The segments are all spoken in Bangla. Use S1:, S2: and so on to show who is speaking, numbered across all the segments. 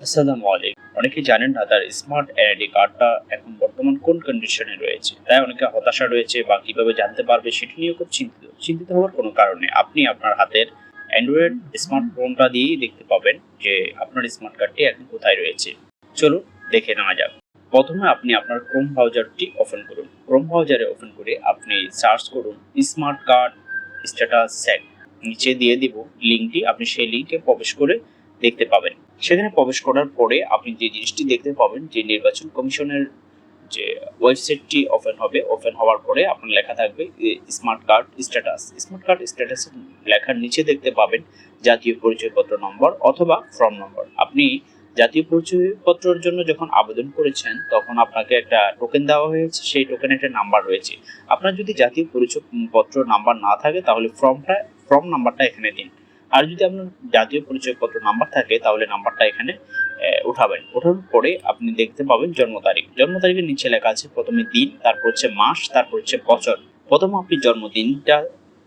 S1: আসসালামু আলাইকুম। অনেকে জানেন না তার স্মার্ট এনআইডি কার্ডটা এখন বর্তমান কোন কন্ডিশনে রয়েছে। তাই অনেকে হতাশা রয়েছে বা কীভাবে জানতে পারবে সেটি নিয়ে খুব চিন্তিত। চিন্তিত হওয়ার কোনো কারণ আপনি আপনার হাতের অ্যান্ড্রয়েড স্মার্টফোনটা দিয়েই দেখতে পাবেন যে আপনার স্মার্ট কার্ডটি এখন কোথায় রয়েছে। চলুন দেখে নেওয়া যাক। প্রথমে আপনি আপনার ক্রোম ব্রাউজারটি ওপেন করুন। ক্রোম ব্রাউজারে ওপেন করে আপনি সার্চ করুন স্মার্ট কার্ড স্ট্যাটাস সেট নিচে দিয়ে দিব লিঙ্কটি আপনি সেই লিঙ্কে প্রবেশ করে দেখতে পাবেন। সেখানে প্রবেশ করার পরে আপনি যে জিনিসটি দেখতে পাবেন, যে নির্বাচন কমিশনের যে ওয়েবসাইটটি ওপেন হবে, ওপেন হওয়ার পরে আপনার লেখা থাকবে smart card status. Smart card status লেখার নিচে দেখতে পাবেন জাতীয় পরিচয়পত্র নম্বর অথবা ফর্ম নম্বর। আপনি জাতীয় পরিচয়পত্রের জন্য যখন আবেদন করেছেন, তখন আপনাকে একটা টোকেন দেওয়া হয়েছে, সেই টোকেনে একটা নাম্বার রয়েছে। আপনার যদি জাতীয় পরিচয়পত্র নাম্বার না থাকে, তাহলে ফর্মটা, ফর্ম নাম্বারটা এখানে দিন। আর যদি আপনার জাতীয় পরিচয়পত্র নাম্বার থাকে, তাহলে নাম্বারটা এখানে উঠাবেন। ওঠানোর পরে আপনি দেখতে পাবেন জন্ম তারিখ। জন্ম তারিখের নিচে লেখা আছে প্রথমে দিন, তারপর হচ্ছে মাস, তারপর হচ্ছে বছর। প্রথম আপনি জন্মদিনটা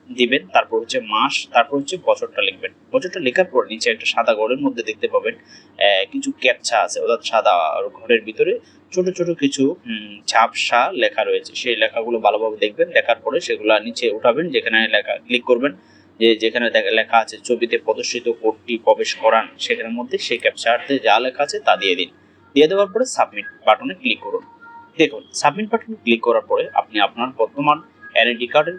S1: দিবেন, তারপর হচ্ছে মাস, তারপর হচ্ছে বছরটা লিখবেন। বছরটা লেখার পর নিচে একটা সাদা ঘরের মধ্যে দেখতে পাবেন কিছু ক্যাপচা আছে। অর্থাৎ সাদা ঘরের ভিতরে ছোট ছোট কিছু ঝাপসা লেখা রয়েছে। সেই লেখাগুলো ভালোভাবে দেখবেন, দেখার পরে সেগুলো নিচে উঠাবেন, যেখানে লেখা ক্লিক করবেন। যে যেখানে লেখা আছে, ছবিতে প্রদর্শিত কোডটি প্রবেশ করান। সেখানের মধ্যে সেই ক্যাপচারতে যা লেখা আছে তা দিয়ে দিন। দিয়ে দেওয়ার পরে সাবমিট বাটনে ক্লিক করুন। দেখুন সাবমিট বাটনে ক্লিক করার পরে আপনি আপনার বর্তমান এনআইডি কার্ডের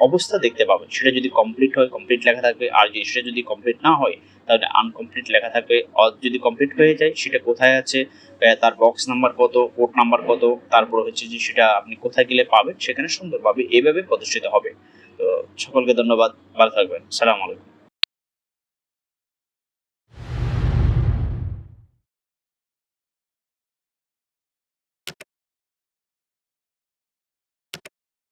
S1: অবস্থা দেখতে পাবেন। সেটা যদি কমপ্লিট হয় কমপ্লিট লেখা থাকবে। আর যদি সেটা যদি কমপ্লিট না হয়, তাহলে আনকমপ্লিট লেখা থাকবে। আর যদি কমপ্লিট হয়ে যায়, সেটা কোথায় আছে? তার বক্স নাম্বার কত? কোড নাম্বার কত? তারপর হচ্ছে যে, সেটা আপনি কোথায় গেলে পাবেন? সেখানে সুন্দরভাবে এভাবে প্রদর্শিত হবে। তো সকলকে ধন্যবাদ ভালো থাকবেন। সালাম আলাইকুম।